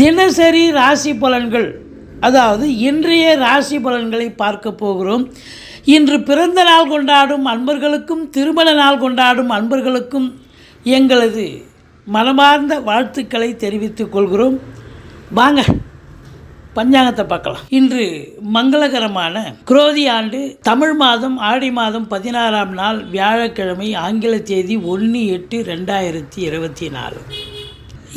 தினசரி ராசி பலன்கள் அதாவது இன்றைய ராசி பலன்களை பார்க்க போகிறோம். இன்று பிறந்த நாள் கொண்டாடும் அன்பர்களுக்கும் திருமண நாள் கொண்டாடும் அன்பர்களுக்கும் எங்களது மனமார்ந்த வாழ்த்துக்களை தெரிவித்துக் கொள்கிறோம். வாங்க பஞ்சாங்கத்தை பார்க்கலாம். இன்று மங்களகரமான குரோதி ஆண்டு தமிழ் மாதம் ஆடி மாதம் பதினாறாம் நாள் வியாழக்கிழமை ஆங்கில தேதி ஒன்று எட்டு ரெண்டாயிரத்தி இருபத்தி நாலு.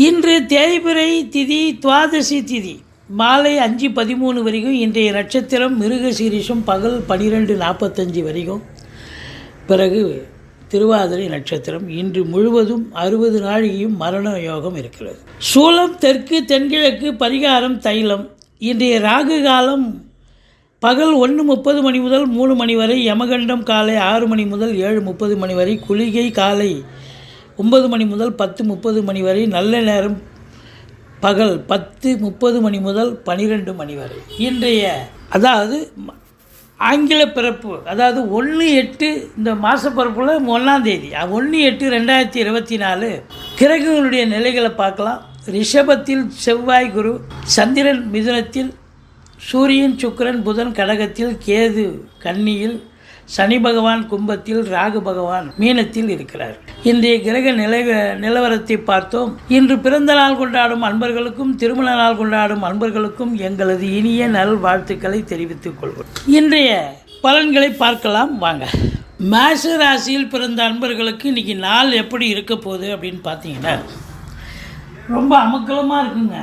இன்று தேய்பிறை திதி துவாதசி திதி. மாலை அஞ்சு பதிமூணு வரைக்கும் இன்றைய நட்சத்திரம் மிருக சீரிஷம் பகல் பன்னிரெண்டு நாற்பத்தஞ்சு வரைக்கும். பிறகு திருவாதிரை நட்சத்திரம். இன்று முழுவதும் அறுபது நாழிகையும் மரண யோகம் இருக்கிறது. சூலம் தெற்கு தென்கிழக்கு பரிகாரம் தைலம். இன்றைய ராகு காலம் பகல் ஒன்று முப்பது மணி முதல் மூணு மணி வரை யமகண்டம் காலை ஆறு மணி முதல் ஏழு முப்பது மணி வரை குளிகை காலை ஒன்பது மணி முதல் பத்து முப்பது மணி வரை நல்ல நேரம் பகல் பத்து முப்பது மணி முதல் பனிரெண்டு மணி வரை. இன்றைய அதாவது ஆங்கில பிறப்பு அதாவது ஒன்று எட்டு இந்த மாதப்பிறப்புல ஒன்றாந்தேதி ஒன்று எட்டு ரெண்டாயிரத்தி இருபத்தி நாலு. கிரகங்களுடைய நிலைகளை பார்க்கலாம். ரிஷபத்தில் செவ்வாய் குரு சந்திரன் மிதுனத்தில் சூரியன் சுக்கரன் புதன் கடகத்தில் கேது கன்னியில் சனி பகவான் கும்பத்தில் ராகு பகவான் மீனத்தில் இருக்கிறார். இன்றைய கிரக நிலை நிலவரத்தை பார்த்தோம். இன்று பிறந்த நாள் கொண்டாடும் அன்பர்களுக்கும் திருமண நாள் கொண்டாடும் அன்பர்களுக்கும் எங்களது இனிய நல் வாழ்த்துக்களை தெரிவித்துக் கொள்வோம். இன்றைய பலன்களை பார்க்கலாம். வாங்க. மேஷ ராசியில் பிறந்த அன்பர்களுக்கு இன்னைக்கு நாள் எப்படி இருக்க போகுது அப்படின்னு பார்த்தீங்கன்னா ரொம்ப அமக்கலமாக இருக்குங்க.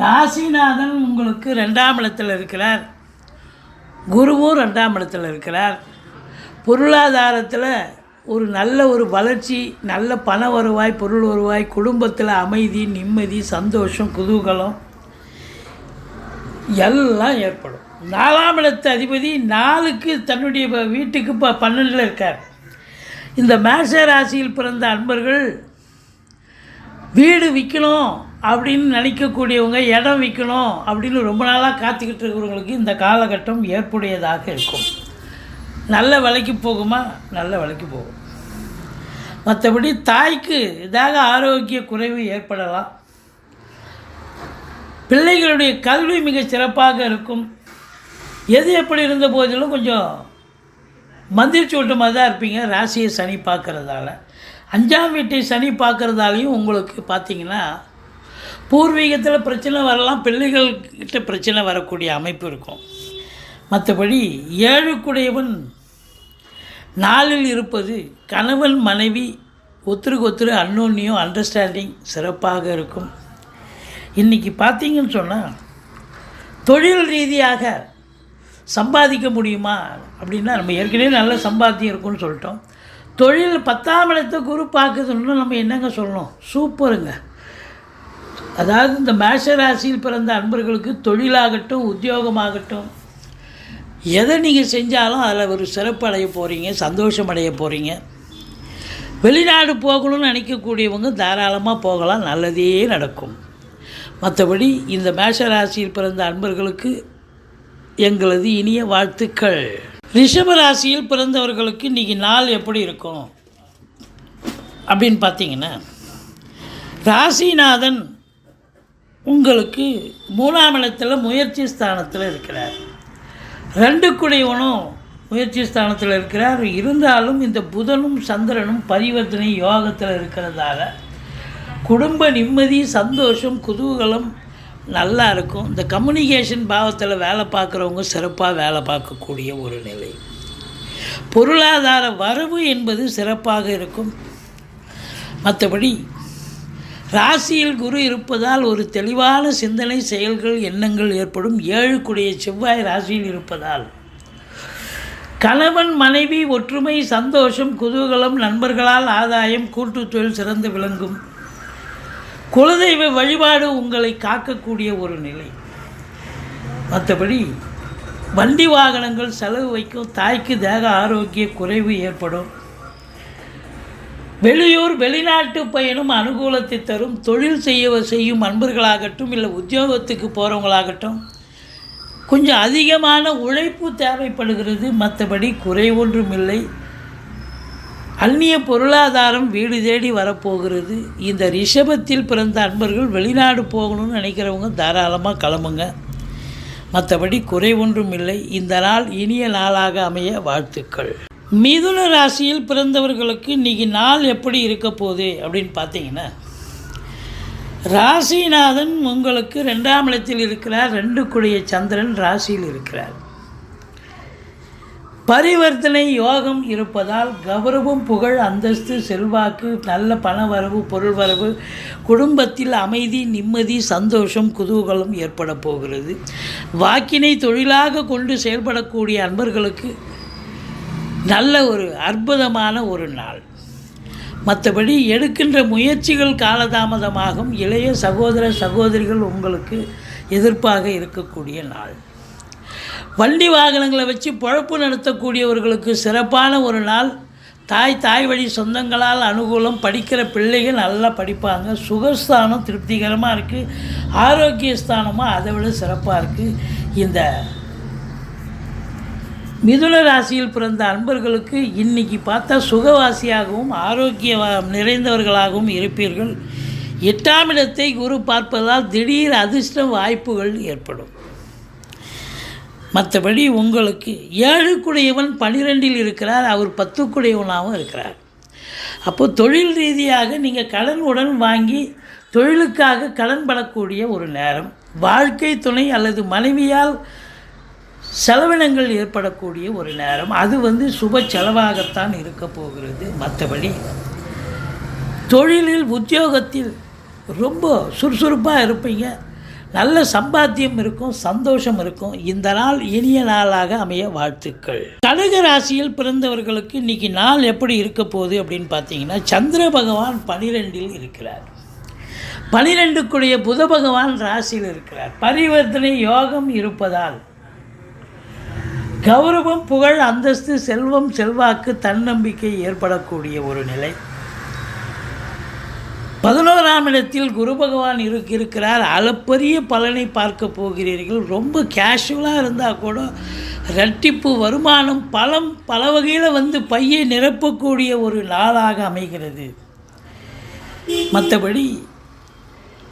ராசிநாதன் உங்களுக்கு ரெண்டாம் இடத்துல இருக்கிறார். குருவும் ரெண்டாம் இடத்துல இருக்கிறார். பொருளாதாரத்தில் ஒரு நல்ல ஒரு வளர்ச்சி நல்ல பண வருவாய் பொருள் வருவாய் குடும்பத்தில் அமைதி நிம்மதி சந்தோஷம் குதூகலம் எல்லாம் ஏற்படும். நாலாம் இடத்து அதிபதி நாளுக்கு தன்னுடைய வீட்டுக்கு இப்போ பன்னெண்டில் இருக்கார். இந்த மேஷ ராசியில் பிறந்த அன்பர்கள் வீடு விற்கணும் அப்படின்னு நினைக்கக்கூடியவங்க இடம் விற்கணும் அப்படின்னு ரொம்ப நாளாக காத்துக்கிட்டு இருக்கிறவங்களுக்கு இந்த காலகட்டம் ஏற்புடையதாக இருக்கும். நல்ல விலைக்கு போகுமா? நல்ல விலைக்கு போகும். மற்றபடி தாய்க்கு இதாக ஆரோக்கிய குறைவு ஏற்படலாம். பிள்ளைகளுடைய கல்வி மிக சிறப்பாக இருக்கும். எது எப்படி இருந்த போதிலும் கொஞ்சம் மந்திரிச்சு விட்டமாக தான் இருப்பீங்க. ராசியை சனி பார்க்குறதால. அஞ்சாம் வீட்டை சனி பார்க்குறதாலையும் உங்களுக்கு பார்த்தீங்கன்னா பூர்வீகத்தில் பிரச்சனை வரலாம் பிள்ளைகள்கிட்ட பிரச்சனை வரக்கூடிய அமைப்பு இருக்கும். மற்றபடி ஏழுக்குடையவன் நாளில் இருப்பது கணவன் மனைவி ஒத்துருக்கு ஒத்துரு அன்னோன்னியும் அண்டர்ஸ்டாண்டிங் சிறப்பாக இருக்கும். இன்றைக்கி பார்த்தீங்கன்னு சொன்னால் தொழில் ரீதியாக சம்பாதிக்க முடியுமா அப்படின்னா நம்ம ஏற்கனவே நல்ல சம்பாத்தியம் இருக்கும்னு சொல்லிட்டோம். தொழில் பத்தாம் இடத்தை குரு பார்க்குதுன்னு நம்ம என்னங்க சொல்லணும்? சூப்பருங்க. அதாவது இந்த மேஷ ராசியில் பிறந்த அன்பர்களுக்கு தொழிலாகட்டும் உத்தியோகமாகட்டும் எதை நீங்கள் செஞ்சாலும் அதில் ஒரு சிறப்பு அடைய போகிறீங்க சந்தோஷம் அடைய போகிறீங்க வெளிநாடு போகணும்னு நினைக்கக்கூடியவங்க தாராளமாக போகலாம் நல்லதே நடக்கும். மற்றபடி இந்த மேஷ ராசியில் பிறந்த அன்பர்களுக்கு எங்களது இனிய வாழ்த்துக்கள். ரிஷப ராசியில் பிறந்தவர்களுக்கு இன்றைக்கி நாள் எப்படி இருக்கும்? அப்படின்னு பார்த்தீங்கன்னா ராசிநாதன் உங்களுக்கு மூணாம் இடத்தில் முயற்சி ஸ்தானத்தில் இருக்கிறார். ரெண்டு குடையவனும் முயற்சி ஸ்தானத்தில் இருக்கிறார். இருந்தாலும் இந்த புதனும் சந்திரனும் பரிவர்த்தனை யோகத்தில் இருக்கிறதால குடும்ப நிம்மதி சந்தோஷம் குதூகலம் நல்லா இருக்கும். இந்த கம்யூனிகேஷன் பாவத்தில் வேலை பார்க்குறவங்க சிறப்பாக வேலை பார்க்கக்கூடிய ஒரு நிலை. பொருளாதார வரவு என்பது சிறப்பாக இருக்கும். மற்றபடி ராசியில் குரு இருப்பதால் ஒரு தெளிவான சிந்தனை செயல்கள் எண்ணங்கள் ஏற்படும். ஏழுக்குடைய செவ்வாய் ராசியில் இருப்பதால். கணவன் மனைவி ஒற்றுமை சந்தோஷம் குதூகலம் நண்பர்களால் ஆதாயம் கூட்டுத் தொழில் சிறந்து விளங்கும். குலதெய்வ வழிபாடு உங்களை காக்கக்கூடிய ஒரு நிலை. மற்றபடி வண்டி வாகனங்கள் செலவு வைக்கும். தாய்க்கு தேக ஆரோக்கிய குறைவு ஏற்படும். வெளியூர் வெளிநாட்டு பயணம் அனுகூலத்தை தரும் தொழில் செய்ய செய்யும் அன்பர்களாகட்டும் இல்லை உத்தியோகத்துக்கு போகிறவங்களாகட்டும் கொஞ்சம் அதிகமான உழைப்பு தேவைப்படுகிறது. மற்றபடி குறை ஒன்றும் இல்லை. அந்நிய பொருளாதாரம் வீடு தேடி வரப்போகிறது. இந்த ரிஷபத்தில் பிறந்த அன்பர்கள் வெளிநாடு போகணும்னு நினைக்கிறவங்க தாராளமாக கிளம்புங்க. மற்றபடி குறை ஒன்றும் இல்லை. இந்த நாள் இனிய நாளாக அமைய வாழ்த்துக்கள். மிதுன ராசியில் பிறந்தவர்களுக்கு இன்றைக்கி நாள் எப்படி இருக்க போகுது அப்படின்னு பார்த்தீங்கன்னா ராசிநாதன் உங்களுக்கு ரெண்டாம் இடத்தில் இருக்கிறார் ரெண்டு குடிய சந்திரன் ராசியில் இருக்கிறார். பரிவர்த்தனை யோகம் இருப்பதால் கௌரவம் புகழ் அந்தஸ்து செல்வாக்கு நல்ல பண வரவு பொருள் வரவு குடும்பத்தில் அமைதி நிம்மதி சந்தோஷம் குதூகலம் ஏற்பட போகிறது. வாக்கினை தொழிலாக கொண்டு செயல்படக்கூடிய அன்பர்களுக்கு நல்ல ஒரு அற்புதமான ஒரு நாள். மற்றபடி எடுக்கின்ற முயற்சிகள் காலதாமதமாகும். இளைய சகோதர சகோதரிகள் உங்களுக்கு எதிர்ப்பாக இருக்கக்கூடிய நாள். வண்டி வாகனங்களை வச்சு பொழப்பு நடத்தக்கூடியவர்களுக்கு சிறப்பான ஒரு நாள். தாய் தாய் வழி சொந்தங்களால் அனுகூலம் படிக்கிற பிள்ளைகள் நல்லா படிப்பாங்க. சுகஸ்தானம் திருப்திகரமாக இருக்குது ஆரோக்கிய ஸ்தானமாக அதை விட சிறப்பாக இருக்குது இந்த மிதுன ராசியில் பிறந்த அன்பர்களுக்கு இன்னைக்கு பார்த்தா சுகவாசியாகவும் ஆரோக்கிய நிறைந்தவர்களாகவும் இருப்பீர்கள். எட்டாம் இடத்தை குரு பார்ப்பதால் திடீர் அதிர்ஷ்ட வாய்ப்புகள் ஏற்படும். மற்றபடி உங்களுக்கு ஏழுக்குடையவன் பனிரெண்டில் இருக்கிறார் அவர் பத்துக்குடையவனாகவும் இருக்கிறார். அப்போது தொழில் ரீதியாக நீங்கள் கடன் உடன் வாங்கி தொழிலுக்காக கடன் படக்கூடிய ஒரு நேரம். வாழ்க்கை துணை அல்லது மனைவியால் செலவினங்கள் ஏற்படக்கூடிய ஒரு நேரம். அது வந்து சுப செலவாகத்தான் இருக்க போகிறது மற்றபடி. தொழிலில் உத்தியோகத்தில் ரொம்ப சுறுசுறுப்பாக இருப்பீங்க. நல்ல சம்பாத்தியம் இருக்கும் சந்தோஷம் இருக்கும். இந்த நாள் இனிய நாளாக அமைய வாழ்த்துக்கள். கடக ராசியில் பிறந்தவர்களுக்கு இன்னைக்கு நாள் எப்படி இருக்க போகுது அப்படின்னு பார்த்தீங்கன்னா சந்திர பகவான் பனிரெண்டில் இருக்கிறார். பனிரெண்டுக்குடைய புத பகவான் ராசியில் இருக்கிறார். பரிவர்த்தனை யோகம் இருப்பதால் கௌரவம் புகழ் அந்தஸ்து செல்வம் செல்வாக்கு தன்னம்பிக்கை ஏற்படக்கூடிய ஒரு நிலை. பதினோராம் இடத்தில் குரு பகவான் இருக்கு இருக்கிறார். அளப்பரிய பலனை பார்க்க போகிறீர்கள். ரொம்ப கேஷுவலாக இருந்தால் கூட ரெட்டிப்பு வருமானம் பலம் பல வகையில் வந்து பையை நிரப்பக்கூடிய ஒரு நாளாக அமைகிறது. மற்றபடி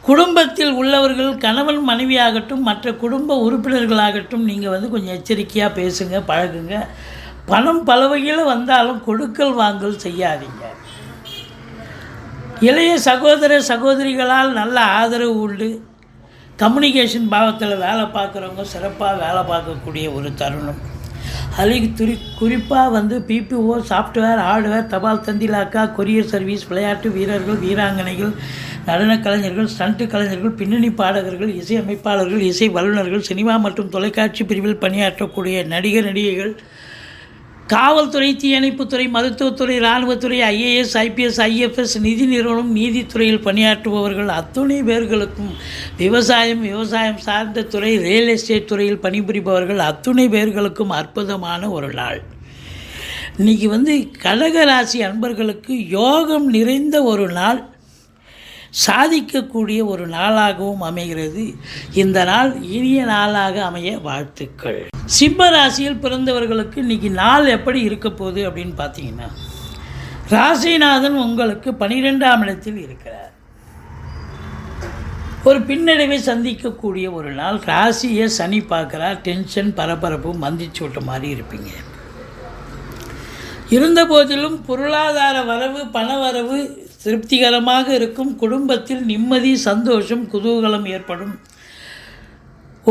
குடும்பத்தில் உள்ளவர்கள் கணவன் மனைவியாகட்டும் மற்ற குடும்ப உறுப்பினர்களாகட்டும் நீங்கள் வந்து கொஞ்சம் எச்சரிக்கையாக பேசுங்க பழகுங்க. பணம் பல வகையில் வந்தாலும் கொடுக்கல் வாங்கல் செய்யாதீங்க. இளைய சகோதர சகோதரிகளால் நல்ல ஆதரவு உண்டு. கம்யூனிகேஷன் பாவத்தில் வேலை பார்க்குறவங்க சிறப்பாக வேலை பார்க்கக்கூடிய ஒரு தருணம். அதுலேயும் துரி குறிப்பாக வந்து பிபிஓ சாஃப்ட்வேர் ஹார்ட்வேர் தபால் தந்திலாக்கா கொரியர் சர்வீஸ் விளையாட்டு வீரர்கள் வீராங்கனைகள் நடனக் கலைஞர்கள் ஸ்டண்ட்டு கலைஞர்கள் பின்னணி பாடகர்கள் இசை அமைப்பாளர்கள் இசை வல்லுநர்கள் சினிமா மற்றும் தொலைக்காட்சி பிரிவில் பணியாற்றக்கூடிய நடிகர் நடிகைகள் காவல்துறை தீயணைப்புத்துறை மருத்துவத்துறை இராணுவத்துறை ஐஏஎஸ் ஐபிஎஸ் ஐஎஃப்எஸ் நிதி நிறுவனம் நீதித்துறையில் பணியாற்றுபவர்கள் அத்துணை பேர்களுக்கும் விவசாயம் விவசாயம் சார்ந்த துறை ரியல் எஸ்டேட் துறையில் பணிபுரிபவர்கள் அத்துணை பேர்களுக்கும் அற்புதமான ஒரு நாள். இன்றைக்கி வந்து கடகராசி அன்பர்களுக்கு யோகம் நிறைந்த ஒரு நாள். சாதிக்கக்கூடிய ஒரு நாளாகவும் அமைகிறது. இந்த நாள் இனிய நாளாக அமைய வாழ்த்துக்கள். சிம்ம ராசியில் பிறந்தவர்களுக்கு இன்னைக்கு நாள் எப்படி இருக்க போகுது அப்படின்னு பார்த்தீங்கன்னா ராசிநாதன் உங்களுக்கு பனிரெண்டாம் இடத்தில் இருக்கிறார். ஒரு பின்னடைவை சந்திக்கக்கூடிய ஒரு நாள். ராசியை சனி பார்க்குறார். டென்ஷன் பரபரப்பு மந்திச்சு விட்ட மாதிரி இருப்பீங்க. இருந்த போதிலும் பொருளாதார வரவு பண வரவு திருப்திகரமாக இருக்கும் குடும்பத்தில் நிம்மதி சந்தோஷம் குதூகலம் ஏற்படும்.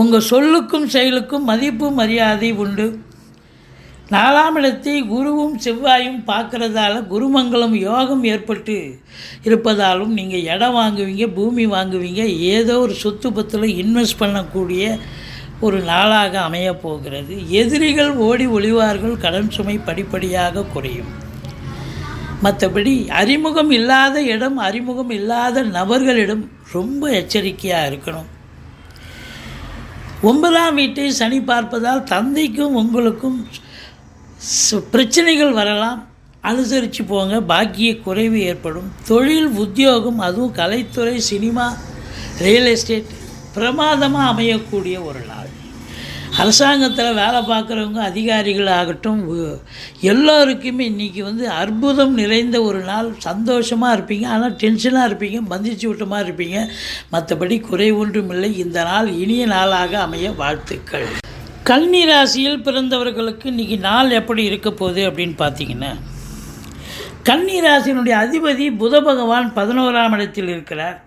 உங்கள் சொல்லுக்கும் செயலுக்கும் மதிப்பு மரியாதை உண்டு. நாலாம் இடத்தை குருவும் செவ்வாயும் பார்க்குறதால குருமங்கலம் யோகம் ஏற்பட்டு இருப்பதாலும் நீங்கள் இடம் வாங்குவீங்க பூமி வாங்குவீங்க ஏதோ ஒரு சொத்து பத்தில் இன்வெஸ்ட் பண்ணக்கூடிய ஒரு நாளாக அமையப் போகிறது. எதிரிகள் ஓடி ஒளிவார்கள் கடன் சுமை படிப்படியாக குறையும். மற்றபடி அறிமுகம் இல்லாத இடம் அறிமுகம் இல்லாத நபர்களிடம் ரொம்ப எச்சரிக்கையாக இருக்கணும். ஒன்பதாம் வீட்டை சனி பார்ப்பதால் தந்தைக்கும் உங்களுக்கும் பிரச்சனைகள் வரலாம். அனுசரித்து போங்க பாக்கிய குறைவு ஏற்படும். தொழில் உத்தியோகம் அதுவும் கலைத்துறை சினிமா ரியல் எஸ்டேட் பிரமாதமாக அமையக்கூடிய ஒரு நாள். அரசாங்கத்தில் வேலை பார்க்குறவங்க அதிகாரிகள் ஆகட்டும் எல்லோருக்குமே இன்றைக்கி வந்து அற்புதம் நிறைந்த ஒரு நாள். சந்தோஷமாக இருப்பீங்க. ஆனால் டென்ஷனாக இருப்பீங்க. பந்திச்சு விட்டமாக இருப்பீங்க. மற்றபடி குறை ஒன்றும் இல்லை. இந்த நாள் இனிய நாளாக அமைய வாழ்த்துக்கள். கன்னி ராசியில் பிறந்தவர்களுக்கு இன்றைக்கி நாள் எப்படி இருக்க போகுது அப்படின்னு பார்த்தீங்கன்னா கன்னி ராசியினுடைய அதிபதி புத பகவான் பதினோராம் இடத்தில் இருக்கிறார்.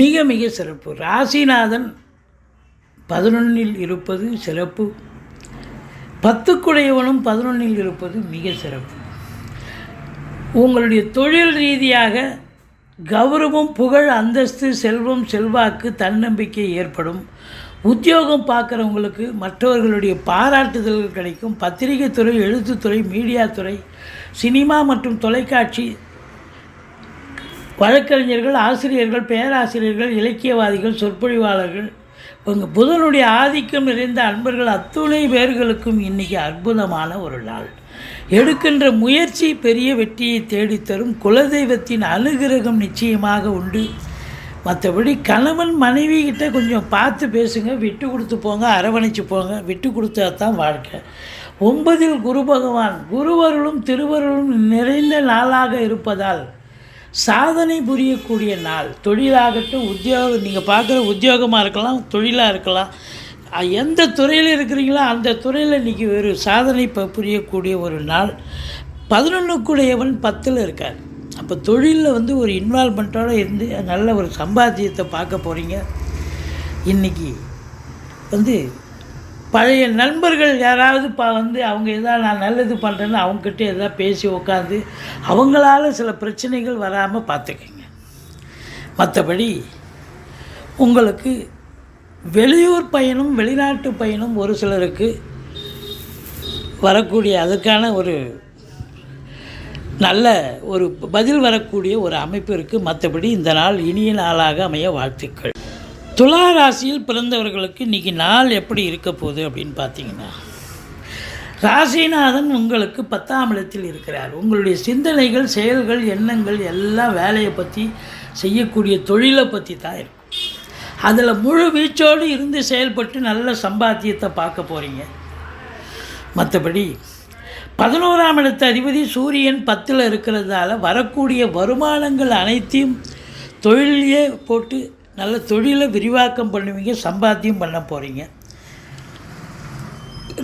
மிக மிக சிறப்பு. ராசிநாதன் பதினொன்னில் இருப்பது சிறப்பு. பத்துக்குடையவனும் பதினொன்னில் இருப்பது மிக சிறப்பு. உங்களுடைய தொழில் ரீதியாக கௌரவம் புகழ் அந்தஸ்து செல்வம் செல்வாக்கு தன்னம்பிக்கை ஏற்படும். உத்தியோகம் பார்க்குறவங்களுக்கு மற்றவர்களுடைய பாராட்டுதல்கள் கிடைக்கும். பத்திரிகை துறை எழுத்துத்துறை மீடியா துறை சினிமா மற்றும் தொலைக்காட்சி வழக்கறிஞர்கள் ஆசிரியர்கள் பேராசிரியர்கள் இலக்கியவாதிகள் சொற்பொழிவாளர்கள் உங்கள் புதனுடைய ஆதிக்கம் நிறைந்த அன்பர்கள் அத்துணை பேர்களுக்கும் இன்றைக்கி அற்புதமான ஒரு நாள். எடுக்கின்ற முயற்சி பெரிய வெற்றியை தேடித்தரும் குலதெய்வத்தின் அனுகிரகம் நிச்சயமாக உண்டு. மற்றபடி கணவன் மனைவி கிட்ட கொஞ்சம் பார்த்து பேசுங்க விட்டு கொடுத்து போங்க அரவணைச்சு போங்க விட்டு கொடுத்தா தான் வாழ்க்கை. ஒன்பதில் குரு பகவான் குருவருளும் திருவருளும் நிறைந்த நாளாக இருப்பதால் சாதனை புரியக்கூடிய நாள். தொழிலாகட்டும் உத்தியோகம் நீங்கள் பார்க்குற உத்தியோகமாக இருக்கலாம் தொழிலாக இருக்கலாம். எந்த துறையில் இருக்கிறீங்களோ அந்த துறையில் இன்றைக்கி ஒரு சாதனை ப- புரியக்கூடிய ஒரு நாள். பதினொன்றுக்குடையவன் பத்தில் இருக்கார். அப்போ தொழிலில் வந்து ஒரு இன்வால்மெண்ட்டோடு இருந்து நல்ல ஒரு சம்பாத்தியத்தை பார்க்க போகிறீங்க இன்றைக்கி வந்து பழைய நண்பர்கள் யாராவது இப்போ வந்து அவங்க எதாவது நான் நல்லது பண்ணுறேன்னு அவங்ககிட்ட எதாவது பேசி உட்காந்து அவங்களால சில பிரச்சனைகள் வராமல் பார்த்துக்கங்க மற்றபடி உங்களுக்கு வெளியூர் பயணம் வெளிநாட்டு பயணம் ஒரு சிலருக்கு வரக்கூடிய அதுக்கான ஒரு நல்ல ஒரு பதில் வரக்கூடிய ஒரு அமைப்பு இருக்குது மற்றபடி இந்த நாள் இனிய நாளாக அமைய வாழ்த்துக்கள். துலா ராசியில் பிறந்தவர்களுக்கு இன்றைக்கி நாள் எப்படி இருக்க போகுது அப்படின்னு பார்த்தீங்கன்னா ராசிநாதன் உங்களுக்கு பத்தாம் இடத்தில் இருக்கிறார். உங்களுடைய சிந்தனைகள் செயல்கள் எண்ணங்கள் எல்லாம் வேலையை பற்றி செய்யக்கூடிய தொழிலை பற்றி தான் இருக்கும். அதில் முழு வீச்சோடு இருந்து செயல்பட்டு நல்ல சம்பாத்தியத்தை பார்க்க போகிறீங்க மற்றபடி பதினோராம் இடத்து அதிபதி சூரியன் பத்தில் இருக்கிறதால வரக்கூடிய வருமானங்கள் அனைத்தையும் தொழிலையே போட்டு நல்ல தொழிலை விரிவாக்கம் பண்ணுவீங்க சம்பாத்தியம் பண்ண போகிறீங்க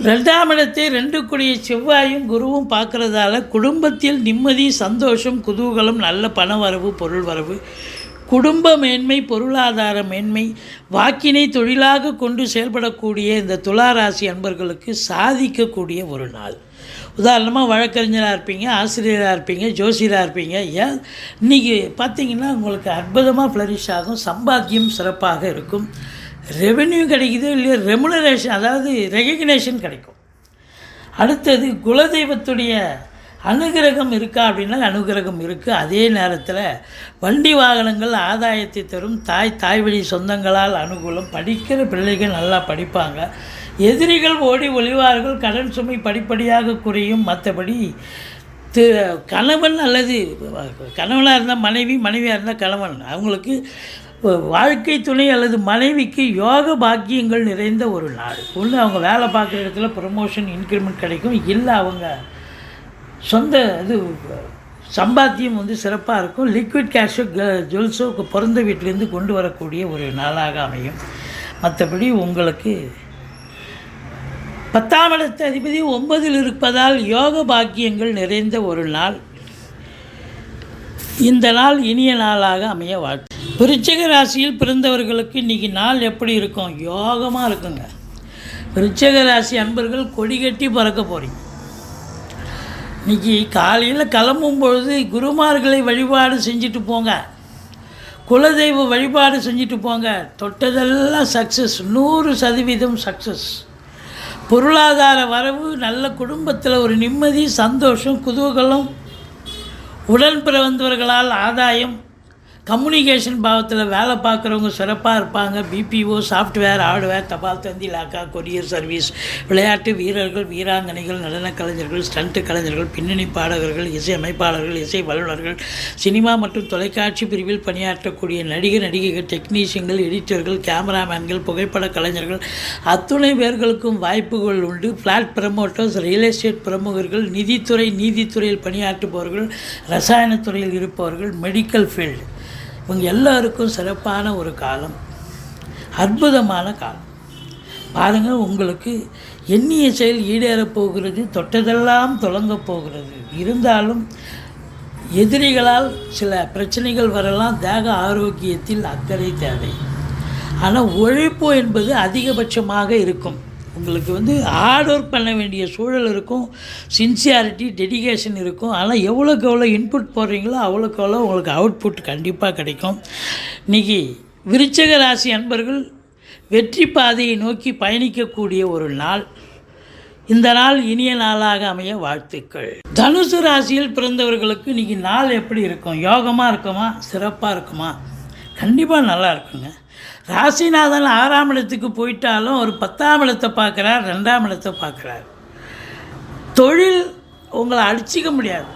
ரெண்டாம் இடத்தை ரெண்டு கூடிய செவ்வாயும் குருவும் பார்க்குறதால குடும்பத்தில் நிம்மதி சந்தோஷம் குதூகலம் நல்ல பண வரவு பொருள் வரவு குடும்ப மேன்மை பொருளாதார மேன்மை வாக்கினை தொழிலாக கொண்டு செயல்படக்கூடிய இந்த துளாராசி அன்பர்களுக்கு சாதிக்கக்கூடிய ஒரு நாள். உதாரணமாக வழக்கறிஞராக இருப்பீங்க ஆசிரியராக இருப்பீங்க ஜோசியராக இருப்பீங்க ஏன்? இன்றைக்கி பார்த்தீங்கன்னா உங்களுக்கு அற்புதமாக ஃப்ளரிஷ் ஆகும் சம்பாத்தியம் சிறப்பாக இருக்கும். ரெவென்யூ கிடைக்குது இல்லையோ ரெமுனரேஷன் அதாவது ரெகக்னேஷன் கிடைக்கும். அடுத்தது குலதெய்வத்துடைய அனுகிரகம் இருக்கா அப்படின்னா அனுகிரகம் இருக்குது அதே நேரத்தில் வண்டி வாகனங்கள் ஆதாயத்தை தரும். தாய் தாய் வழி சொந்தங்களால் அனுகூலம். படிக்கிற பிள்ளைகள் நல்லா படிப்பாங்க. எதிரிகள் ஓடி ஒளிவார்கள் கடன் சுமை படிப்படியாக குறையும். மற்றபடி திரு கணவன் அல்லது கணவனாக இருந்தால் மனைவி மனைவியாக இருந்தால் கணவன். அவங்களுக்கு வாழ்க்கை துணை அல்லது மனைவிக்கு யோக பாக்கியங்கள் நிறைந்த ஒரு நாள். ஒன்று அவங்க வேலை பார்க்குற இடத்துல ப்ரமோஷன் இன்க்ரிமெண்ட் கிடைக்கும். இல்லை அவங்க சொந்த இது சம்பாத்தியம் வந்து சிறப்பாக இருக்கும். லிக்விட் கேஷோ ஜுவல்ஸோ பிறந்த வீட்டிலேருந்து கொண்டு வரக்கூடிய ஒரு நாளாக அமையும். மற்றபடி உங்களுக்கு பத்தாம் இடத்து அதிபதி ஒன்பதில் இருப்பதால் யோக பாக்கியங்கள் நிறைந்த ஒரு நாள். இந்த நாள் இனிய நாளாக அமைய வாழ்த்து. விருச்சிக ராசியில் பிறந்தவர்களுக்கு இன்றைக்கி நாள் எப்படி இருக்கும்? யோகமாக இருக்குங்க. விருச்சிக ராசி அன்பர்கள் கொடி கட்டி பறக்க போகிறீங்க இன்றைக்கி காலையில் கிளம்பும் பொழுது குருமார்களை வழிபாடு செஞ்சுட்டு போங்க. குலதெய்வ வழிபாடு செஞ்சுட்டு போங்க. தொட்டதெல்லாம் சக்ஸஸ் நூறு சதவீதம் சக்ஸஸ் பொருளாதார வரவு நல்ல குடும்பத்தில் ஒரு நிம்மதி சந்தோஷம் குதூகலம் உடன் பிறந்தவர்களால் ஆதாயம். கம்யூனிகேஷன் பாவத்தில் வேலை பார்க்குறவங்க சிறப்பாக இருப்பாங்க. பிபிஓ சாஃப்ட்வேர் ஹார்ட்வேர் தபால் தந்தி லாக்கா கொரியர் சர்வீஸ் விளையாட்டு வீரர்கள் வீராங்கனைகள் நடனக் கலைஞர்கள் ஸ்டண்ட் கலைஞர்கள் பின்னணி பாடகர்கள் இசை அமைப்பாளர்கள் இசை வல்லுநர்கள் சினிமா மற்றும் தொலைக்காட்சி பிரிவில் பணியாற்றக்கூடிய நடிகர் நடிகைகள் டெக்னீஷியன்கள் எடிட்டர்கள் கேமராமேன்கள் புகைப்பட கலைஞர்கள் அத்துணை பேர்களுக்கும் வாய்ப்புகள் உண்டு. ஃப்ளாட் ப்ரமோட்டர்ஸ் ரியல் எஸ்டேட் பிரமுகர்கள் நிதித்துறை நீதித்துறையில் பணியாற்றுபவர்கள் ரசாயனத்துறையில் இருப்பவர்கள் மெடிக்கல் ஃபீல்டு இவங்க எல்லாருக்கும் சிறப்பான ஒரு காலம். அற்புதமான காலம். பாருங்கள் உங்களுக்கு எண்ணிய செயல் ஈடேறப் போகிறது தொட்டதெல்லாம் தொடங்கப் போகிறது. இருந்தாலும் எதிரிகளால் சில பிரச்சனைகள் வரலாம் தேக ஆரோக்கியத்தில் அக்கறை தேவை. ஆனால் உழைப்பு என்பது அதிகபட்சமாக இருக்கும். உங்களுக்கு வந்து ஹார்ட் ஒர்க் பண்ண வேண்டிய சூழல் இருக்கும். சின்சியாரிட்டி டெடிகேஷன் இருக்கும். ஆனால் எவ்வளோக்கு எவ்வளோ இன்புட் போடுறீங்களோ அவ்வளோக்கு எவ்வளோ உங்களுக்கு அவுட்புட் கண்டிப்பாக கிடைக்கும். இன்றைக்கி விருச்சக ராசி அன்பர்கள் வெற்றி பாதையை நோக்கி பயணிக்கக்கூடிய ஒரு நாள். இந்த நாள் இனிய நாளாக அமைய வாழ்த்துக்கள். தனுசு ராசியில் பிறந்தவர்களுக்கு இன்றைக்கி நாள் எப்படி இருக்கும்? யோகமாக இருக்குமா? சிறப்பாக இருக்குமா? கண்டிப்பாக நல்லா இருக்குங்க. ராசிநாதன் ஆறாம் இடத்துக்கு போயிட்டாலும் ஒரு பத்தாம் இடத்தை பார்க்குறார் ரெண்டாம் இடத்தை பார்க்குறார். தொழில் உங்களை அடிச்சிக்க முடியாது.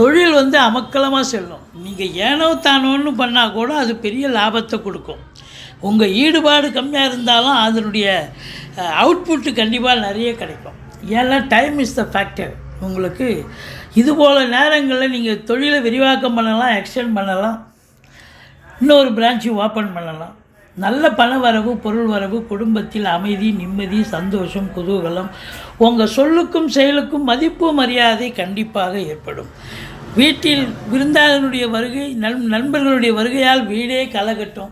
தொழில் வந்து அமக்கலமாக செல்லும். நீங்கள் ஏனோ தானோன்னு பண்ணால் கூட அது பெரிய லாபத்தை கொடுக்கும். உங்கள் ஈடுபாடு கம்மியாக இருந்தாலும் அதனுடைய அவுட்புட்டு கண்டிப்பாக நிறைய கிடைக்கும். ஏன்னா டைம் இஸ் த ஃபேக்டர் உங்களுக்கு இது போல் நேரங்களில் நீங்கள் தொழிலை விரிவாக்கம் பண்ணலாம் எக்ஸ்டெண்ட் பண்ணலாம். இன்னொரு பிரான்ச்சு ஓப்பன் பண்ணலாம். நல்ல பண வரவு பொருள் வரவு குடும்பத்தில் அமைதி நிம்மதி சந்தோஷம் குதூகலம். உங்கள் சொல்லுக்கும் செயலுக்கும் மதிப்பு மரியாதை கண்டிப்பாக ஏற்படும். வீட்டில் விருந்தாளனுடைய வருகை நண் நண்பர்களுடைய வருகையால் வீடே கலகட்டும்.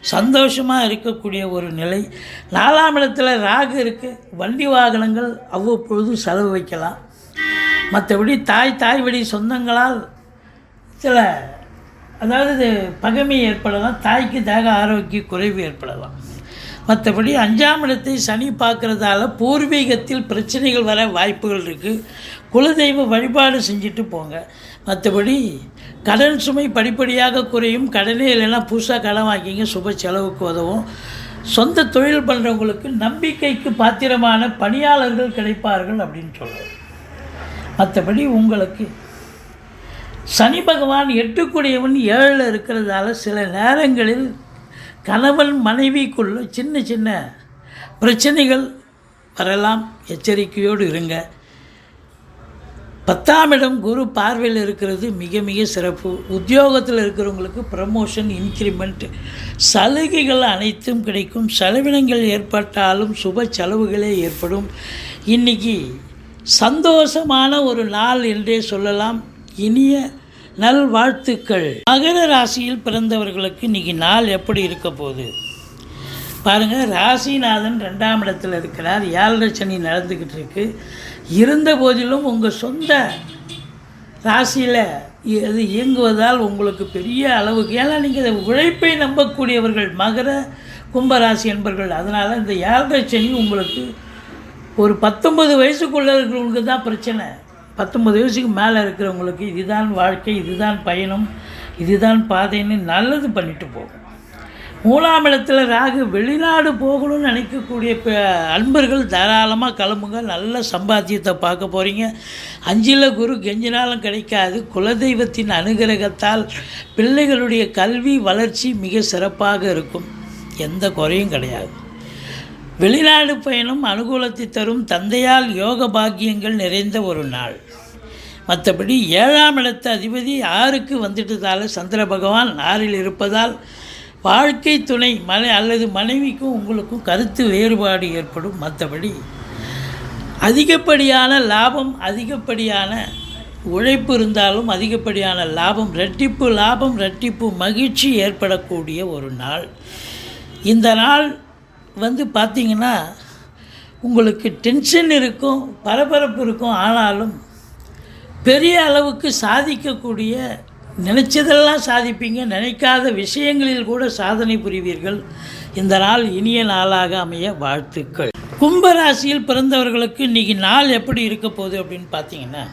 சந்தோஷமாக இருக்கக்கூடிய ஒரு நிலை. நாலாம் இடத்துல ராகு இருக்குது வண்டி வாகனங்கள் அவ்வப்பொழுது செலவு வைக்கலாம். மற்றபடி தாய் தாய் வழி சொந்தங்களால் சில அதாவது பகைமை ஏற்படலாம் தாய்க்கு தேக ஆரோக்கிய குறைவு ஏற்படலாம். மற்றபடி அஞ்சாம் இடத்தை சனி பார்க்குறதால பூர்வீகத்தில் பிரச்சனைகள் வர வாய்ப்புகள் இருக்குது குலதெய்வ வழிபாடு செஞ்சுட்டு போங்க. மற்றபடி கடன் சுமை படிப்படியாக குறையும். கடனே இல்லைன்னா புதுசாக கடன் வாங்கிங்க சுப செலவுக்கு உதவும். சொந்த தொழில் பண்ணுறவங்களுக்கு நம்பிக்கைக்கு பாத்திரமான பணியாளர்கள் கிடைப்பார்கள் அப்படின்னு சொல்லுவோம் மற்றபடி உங்களுக்கு சனி பகவான் எட்டுக்குடையவன் ஏழில் இருக்கிறதால சில நேரங்களில் கணவன் மனைவிக்குள்ள சின்ன சின்ன பிரச்சனைகள் வரலாம். எச்சரிக்கையோடு இருங்க. பத்தாம் இடம் குரு பார்வையில் இருக்கிறது மிக மிக சிறப்பு. உத்தியோகத்தில் இருக்கிறவங்களுக்கு ப்ரமோஷன் இன்க்ரிமெண்ட் சலுகைகள் அனைத்தும் கிடைக்கும். செலவினங்கள் ஏற்பட்டாலும் சுப செலவுகளே ஏற்படும். இன்றைக்கி சந்தோஷமான ஒரு நாள் என்றே சொல்லலாம். இனிய நல்வாழ்த்துக்கள். மகர ராசியில் பிறந்தவர்களுக்கு இன்னைக்கு நாள் எப்படி இருக்க போகுது? பாருங்கள் ராசிநாதன் ரெண்டாம் இடத்துல இருக்கிறார். ஏழரை சனி நடந்துக்கிட்டு இருக்கு. இருந்த போதிலும் உங்கள் சொந்த ராசியில் அது இயங்குவதால் உங்களுக்கு பெரிய அளவுக்கு ஏன்னா நீங்கள் உழைப்பை நம்பக்கூடியவர்கள் மகர கும்பராசி என்பர்கள். அதனால் இந்த ஏழரை சனி உங்களுக்கு ஒரு பத்தொன்பது வயசுக்குள்ளே இருக்கிறவங்களுக்கு தான் பிரச்சனை. பத்தொம்பது வயசுக்கு மேலே இருக்கிறவங்களுக்கு இதுதான் வாழ்க்கை இதுதான் பயணம் இதுதான் பாதைன்னு நல்லது பண்ணிட்டு போகும். மூணாம் இடத்துல ராகு வெளிநாடு போகணும்னு நினைக்கக்கூடிய ப- அன்பர்கள் தாராளமாக கிளம்புங்க. நல்ல சம்பாத்தியத்தை பார்க்க போகிறீங்க அஞ்சில் குரு கெஞ்சினாலும் கிடைக்காது. குலதெய்வத்தின் அனுகிரகத்தால் பிள்ளைகளுடைய கல்வி வளர்ச்சி மிக சிறப்பாக இருக்கும். எந்த குறையும் கிடையாது. வெளிநாடு பயணம் அனுகூலத்தை தரும் தந்தையால் யோக பாக்கியங்கள் நிறைந்த ஒரு நாள். மற்றபடி ஏழாம் இடத்து அதிபதி ஆறுக்கு வந்துட்டதால் சந்திர பகவான் ஆறில் இருப்பதால் வாழ்க்கை துணை மனை அல்லது மனைவிக்கும் உங்களுக்கும் கருத்து வேறுபாடு ஏற்படும். மற்றபடி அதிகப்படியான லாபம் அதிகப்படியான உழைப்பு இருந்தாலும் அதிகப்படியான லாபம் ரெட்டிப்பு லாபம் ரெட்டிப்பு மகிழ்ச்சி ஏற்படக்கூடிய ஒரு நாள். இந்த நாள் வந்து பார்த்திங்கன்னா உங்களுக்கு டென்ஷன் இருக்கும் பரபரப்பு இருக்கும். ஆனாலும் பெரிய அளவுக்கு சாதிக்கக்கூடிய நினச்சதெல்லாம் சாதிப்பீங்க நினைக்காத விஷயங்களில் கூட சாதனை புரிவீர்கள். இந்த நாள் இனிய நாளாக அமைய வாழ்த்துக்கள். கும்பராசியில் பிறந்தவர்களுக்கு இன்றைக்கி நாள் எப்படி இருக்க போகுது அப்படின்னு பார்த்தீங்கன்னா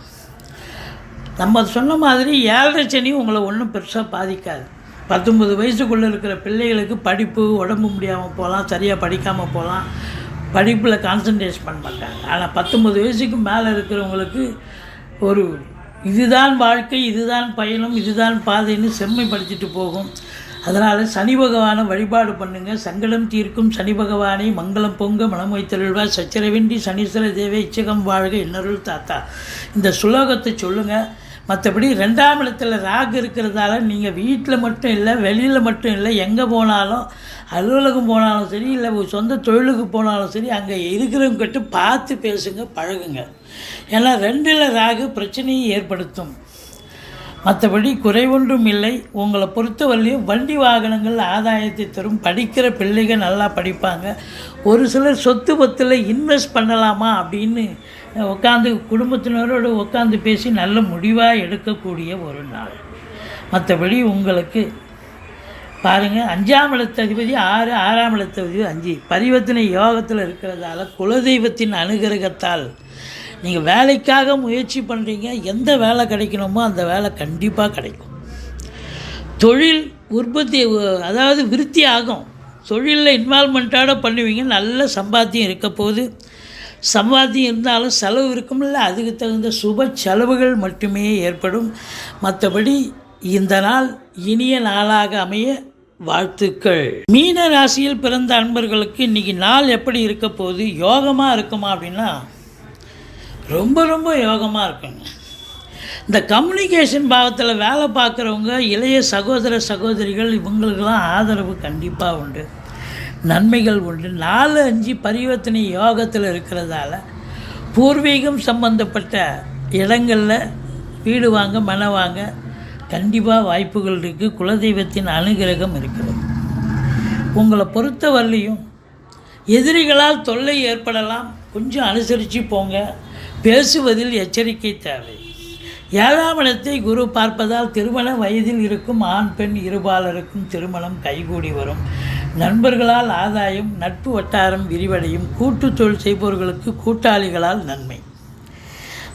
நம்ம சொன்ன மாதிரி ஏழரை சனி உங்களை ஒன்றும் பெருசாக பாதிக்காது. பத்தொம்பது வயசுக்குள்ளே இருக்கிற பிள்ளைகளுக்கு படிப்பு உடம்பு முடியாமல் போகலாம் சரியாக படிக்காமல் போகலாம் படிப்பில் கான்சன்ட்ரேட் பண்ண மாட்டாங்க. ஆனால் பத்தொம்பது வயசுக்கு மேலே இருக்கிறவங்களுக்கு ஒரு இதுதான் வாழ்க்கை இதுதான் பயணம் இதுதான் பாதைன்னு செம்மைப்படுத்திட்டு போகும். அதனால் சனி பகவானை வழிபாடு பண்ணுங்கள் சங்கடம் தீர்க்கும் சனி பகவானை மங்களம் பொங்க மனம் வைத்தருள்வா. சச்சரவின்றி சனீஸ்வர தேவை இச்சகம் வாழ்க இன்னருள் தாத்தா. இந்த சுலோகத்தை சொல்லுங்கள் மற்றபடி ரெண்டாம் இடத்துல ராகு இருக்கிறதால நீங்கள் வீட்டில் மட்டும் இல்லை வெளியில் மட்டும் இல்லை எங்கே போனாலும் அலுவலகம் போனாலும் சரி இல்லை சொந்த தொழிலுக்கு போனாலும் சரி அங்கே இருக்கிறவங்ககிட்ட பார்த்து பேசுங்க பழகுங்க. ஏன்னா ரெண்டில் ராகு பிரச்சனையும் ஏற்படுத்தும். மற்றபடி குறைவொன்றும் இல்லை உங்களை பொறுத்தவரையிலையும் வண்டி வாகனங்கள் ஆதாயத்தை தரும். படிக்கிற பிள்ளைகள் நல்லா படிப்பாங்க. ஒரு சிலர் சொத்து பத்தில் இன்வெஸ்ட் பண்ணலாமா அப்படின்னு உட்காந்து குடும்பத்தினரோடு உட்காந்து பேசி நல்ல முடிவாக எடுக்கக்கூடிய ஒரு நாள். மற்றபடி உங்களுக்கு பாருங்கள் அஞ்சாம் இடத்ததிபதி ஆறு ஆறாம் இடத்ததிபதி அஞ்சு. பரிவர்த்தனை யோகத்தில் இருக்கிறதால குலதெய்வத்தின் அனுகிரகத்தால் நீங்கள் வேலைக்காக முயற்சி பண்ணுறீங்க எந்த வேலை கிடைக்கணுமோ அந்த வேலை கண்டிப்பாக கிடைக்கும். தொழில் உற்பத்தி அதாவது விருத்தி ஆகும். தொழிலில் இன்வால்மெண்ட்டோட பண்ணுவீங்க நல்ல சம்பாத்தியம் இருக்க போது சம்பாத்தியம் இருந்தாலும் செலவு இருக்கும்ல அதுக்கு தகுந்த சுப செலவுகள் மட்டுமே ஏற்படும். மற்றபடி இந்த நாள் இனிய நாளாக அமைய வாழ்த்துக்கள். மீன ராசியில் பிறந்த அன்பர்களுக்கு இன்றைக்கி நாள் எப்படி இருக்க போகுது? யோகமாக இருக்குமா அப்படின்னா ரொம்ப ரொம்ப யோகமாக இருக்குங்க இந்த கம்யூனிகேஷன் பாவத்தில் வேலை பார்க்குறவங்க இளைய சகோதர சகோதரிகள் இவங்களுக்கெல்லாம் ஆதரவு கண்டிப்பாக உண்டு. நன்மைகள் உண்டு. நாலு அஞ்சு பரிவர்த்தனை யோகத்தில் இருக்கிறதால பூர்வீகம் சம்பந்தப்பட்ட இடங்களில் வீடு வாங்க மனை வாங்க கண்டிப்பாக வாய்ப்புகள் இருக்குது குலதெய்வத்தின் அனுகிரகம் இருக்கிறது உங்களை பொறுத்தவரையிலையும் எதிரிகளால் தொல்லை ஏற்படலாம். கொஞ்சம் அனுசரித்து போங்க. பேசுவதில் எச்சரிக்கை தேவை. ஏழாம் இடத்தை குரு பார்ப்பதால் திருமண வயதில் இருக்கும் ஆண் பெண் இருபாலருக்கும் திருமணம் கைகூடி வரும். நண்பர்களால் ஆதாயம் நட்பு வட்டாரம் விரிவடையும். கூட்டு தொழில் செய்பவர்களுக்கு கூட்டாளிகளால் நன்மை.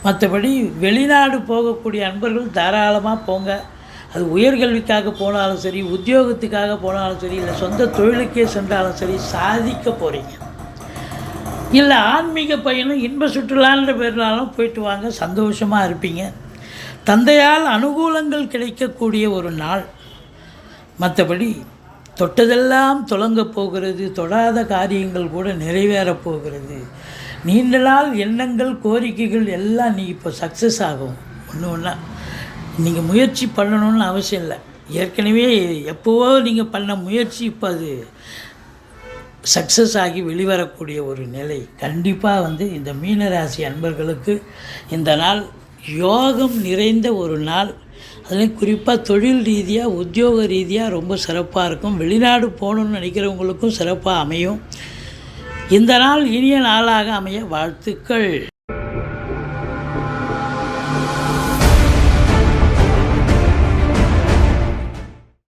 மற்றபடி வெளிநாடு போகக்கூடிய அன்பர்கள் தாராளமாக போங்க. அது உயர்கல்விக்காக போனாலும் சரி உத்தியோகத்துக்காக போனாலும் சரி இல்லை சொந்த தொழிலுக்கே சென்றாலும் சரி சாதிக்க போகிறீங்க இல்லை ஆன்மீக பயணம் இன்ப சுற்றுலான்ற பேர்னாலும் போயிட்டு வாங்க சந்தோஷமாக இருப்பீங்க. தந்தையால் அனுகூலங்கள் கிடைக்கக்கூடிய ஒரு நாள். மற்றபடி தொட்டதெல்லாம் தொடங்கப் போகிறது தொடாத காரியங்கள் கூட நிறைவேறப் போகிறது. நீண்ட நாள் எண்ணங்கள் கோரிக்கைகள் எல்லாம் நீ இப்போ சக்ஸஸ் ஆகும். ஒன்று ஒன்றா நீங்கள் முயற்சி பண்ணணும்னு அவசியம் இல்லை. ஏற்கனவே எப்போவோ நீங்கள் பண்ண முயற்சி இப்போ அது சக்ஸஸ் ஆகி வெளிவரக்கூடிய ஒரு நிலை. கண்டிப்பாக வந்து இந்த மீனராசி அன்பர்களுக்கு இந்த நாள் யோகம் நிறைந்த ஒரு நாள். அதுலேயும் குறிப்பாக தொழில் ரீதியாக உத்தியோக ரீதியாக ரொம்ப சிறப்பாக இருக்கும். வெளிநாடு போகணுன்னு நினைக்கிறவங்களுக்கும் சிறப்பாக அமையும். இந்த நாள் இனிய நாளாக அமைய வாழ்த்துக்கள்.